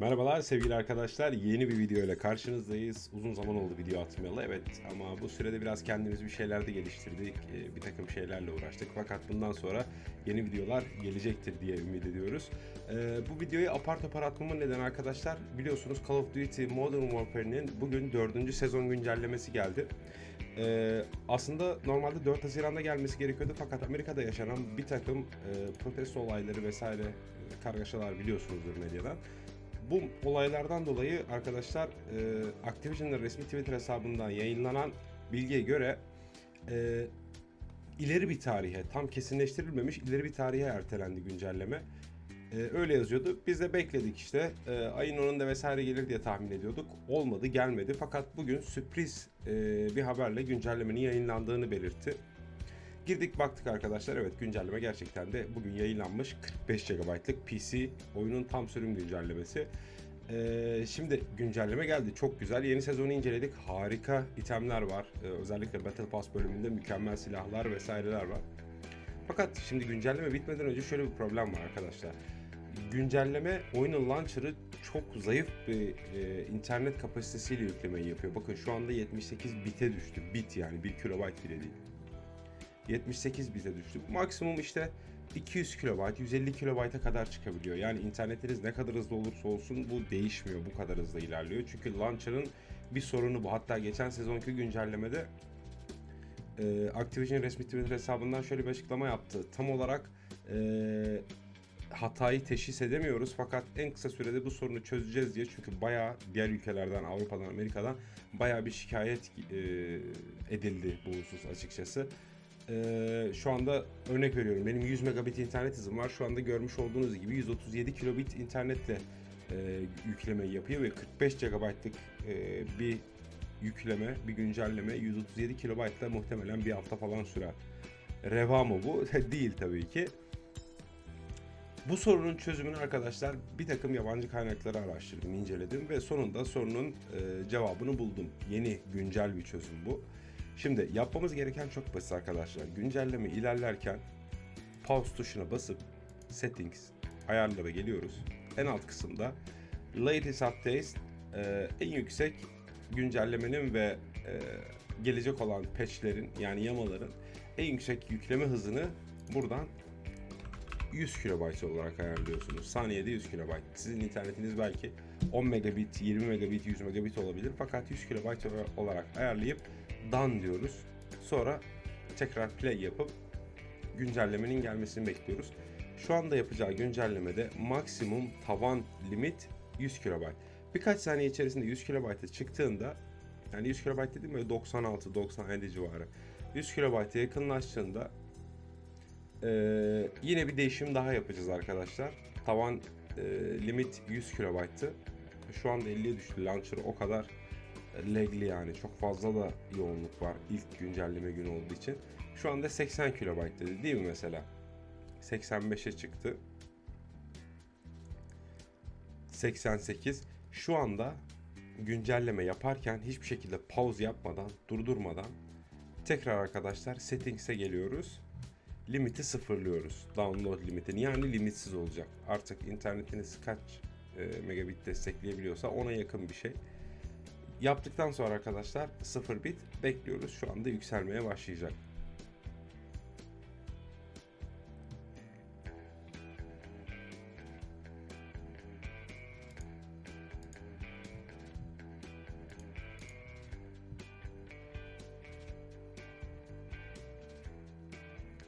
Merhabalar sevgili arkadaşlar. Yeni bir video ile karşınızdayız. Uzun zaman oldu video atmayalı evet ama bu sürede biraz kendimiz bir şeyler de geliştirdik. Ee, Bir takım şeylerle uğraştık. Fakat bundan sonra yeni videolar gelecektir diye ümit ediyoruz. Ee, Bu videoyu apar topar atmamın nedeni arkadaşlar biliyorsunuz Call of Duty Modern Warfare'nin bugün 4. sezon güncellemesi geldi. Ee, aslında normalde 4 Haziran'da gelmesi gerekiyordu fakat Amerika'da yaşanan bir takım e, protesto olayları vesaire e, kargaşalar biliyorsunuzdur medyadan. Bu olaylardan dolayı arkadaşlar e, Activision'ın resmi Twitter hesabından yayınlanan bilgiye göre e, ileri bir tarihe, tam kesinleştirilmemiş ileri bir tarihe ertelendi güncelleme. E, öyle yazıyordu. Biz de bekledik işte. E, ayın 10'unda vesaire gelir diye tahmin ediyorduk. Olmadı, gelmedi. Fakat bugün sürpriz e, bir haberle güncellemenin yayınlandığını belirtti. Girdik baktık arkadaşlar. Evet güncelleme gerçekten de bugün yayınlanmış. 45 GB'lık PC oyunun tam sürüm güncellemesi. Ee, şimdi güncelleme geldi. Çok güzel. Yeni sezonu inceledik. Harika itemler var. Ee, özellikle Battle Pass bölümünde mükemmel silahlar vesaireler var. Fakat şimdi güncelleme bitmeden önce şöyle bir problem var arkadaşlar. Güncelleme oyunun launcher'ı çok zayıf bir e, internet kapasitesiyle yüklemeyi yapıyor. Bakın şu anda 78 bite düştü. Bit yani 1 kilobayt bile değil. 78 bite düştü. Maksimum işte 200 kilobayt, 150 kilobayta kadar çıkabiliyor. Yani internetiniz ne kadar hızlı olursa olsun bu değişmiyor. Bu kadar hızlı ilerliyor. Çünkü launcher'ın bir sorunu bu. Hatta geçen sezonki güncellemede e, Activision resmi Twitter hesabından şöyle bir açıklama yaptı. Tam olarak e, hatayı teşhis edemiyoruz fakat en kısa sürede bu sorunu çözeceğiz diye çünkü bayağı diğer ülkelerden, Avrupa'dan, Amerika'dan bayağı bir şikayet e, edildi bu husus açıkçası. Ee, şu anda örnek veriyorum benim 100 megabit internet hızım var. Şu anda görmüş olduğunuz gibi 137 kilobit internetle e, yüklemeyi yapıyor ve 45 GB'lık e, bir yükleme, bir güncelleme 137 kilobaytla muhtemelen bir hafta falan sürer. Reva mı bu? Değil tabii ki. Bu sorunun çözümünü arkadaşlar bir takım yabancı kaynakları araştırdım, inceledim ve sonunda sorunun e, cevabını buldum. Yeni, güncel bir çözüm bu. Şimdi yapmamız gereken çok basit arkadaşlar. Güncelleme ilerlerken pause tuşuna basıp settings ayarlara geliyoruz. En alt kısımda latest updates e, en yüksek güncellemenin ve e, gelecek olan patchlerin yani yamaların en yüksek yükleme hızını buradan 100 KB olarak ayarlıyorsunuz. Saniyede 100 KB. Sizin internetiniz belki 10 megabit, 20 megabit, 100 megabit olabilir. Fakat 100 KB olarak ayarlayıp done diyoruz. Sonra tekrar play yapıp güncellemenin gelmesini bekliyoruz. Şu anda yapacağı güncellemede maksimum tavan limit 100 KB. Birkaç saniye içerisinde 100 KB'a çıktığında yani 100 KB dediğim böyle 96-97 civarı. 100 KB'a yakınlaştığında ee, yine bir değişim daha yapacağız arkadaşlar. Tavan e, limit 100 KB'tı. Şu anda 50'ye düştü. Launcher o kadar lagli yani. Çok fazla da yoğunluk var ilk güncelleme günü olduğu için. Şu anda 80 KB dedi değil mi mesela? 85'e çıktı. 88. Şu anda güncelleme yaparken hiçbir şekilde pause yapmadan, durdurmadan tekrar arkadaşlar settings'e geliyoruz limiti sıfırlıyoruz. Download limitini yani limitsiz olacak. Artık internetiniz kaç e, megabit destekleyebiliyorsa ona yakın bir şey. Yaptıktan sonra arkadaşlar 0 bit bekliyoruz. Şu anda yükselmeye başlayacak.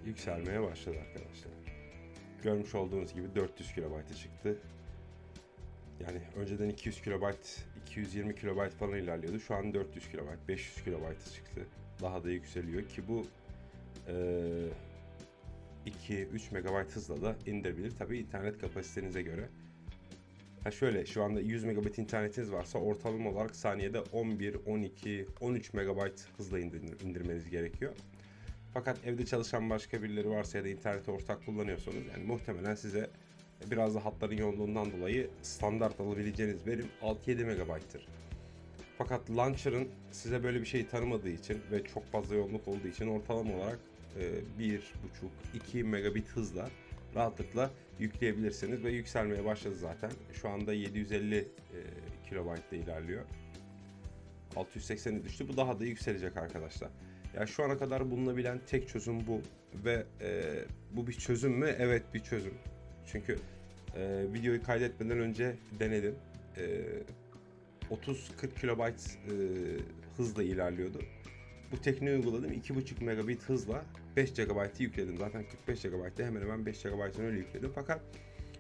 Yükselmeye başladı arkadaşlar. Görmüş olduğunuz gibi 400 kilobayta çıktı. Yani önceden 200 kilobayt, 220 kilobayt falan ilerliyordu. Şu an 400 kilobayt, 500 kilobayta çıktı. Daha da yükseliyor ki bu e, 2-3 megabayt hızla da indirebilir. Tabi internet kapasitenize göre. Ha şöyle şu anda 100 megabit internetiniz varsa ortalama olarak saniyede 11, 12, 13 megabayt hızla indir- indirmeniz gerekiyor. Fakat evde çalışan başka birileri varsa ya da interneti ortak kullanıyorsanız yani muhtemelen size biraz da hatların yoğunluğundan dolayı standart alabileceğiniz verim 6-7 megabayttır. Fakat launcher'ın size böyle bir şey tanımadığı için ve çok fazla yoğunluk olduğu için ortalama olarak e, 1.5-2 megabit hızla rahatlıkla yükleyebilirsiniz ve yükselmeye başladı zaten. Şu anda 750 e, kilobaytta ilerliyor. 680'e düştü. Bu daha da yükselecek arkadaşlar. Ya şu ana kadar bulunabilen tek çözüm bu ve e, bu bir çözüm mü? Evet bir çözüm. Çünkü e, videoyu kaydetmeden önce denedim. E, 30-40 kilobayt e, hızla ilerliyordu. Bu tekniği uyguladım. 2.5 megabit hızla 5 GB'ı yükledim. Zaten 45 GB'da hemen hemen 5 GB'ını öyle yükledim. Fakat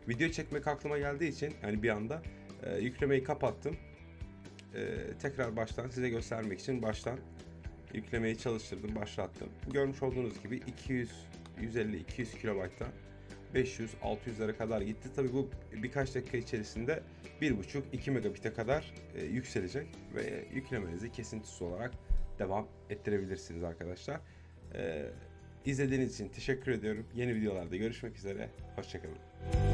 video çekmek aklıma geldiği için yani bir anda e, yüklemeyi kapattım. E, tekrar baştan size göstermek için baştan yüklemeyi çalıştırdım, başlattım. Görmüş olduğunuz gibi 200 150-200 kilobaytta 500-600'lere kadar gitti. Tabii bu birkaç dakika içerisinde 1.5-2 megabit'e kadar e, yükselecek ve yüklemenizi kesintisiz olarak devam ettirebilirsiniz arkadaşlar. E, izlediğiniz için teşekkür ediyorum. Yeni videolarda görüşmek üzere. Hoşçakalın.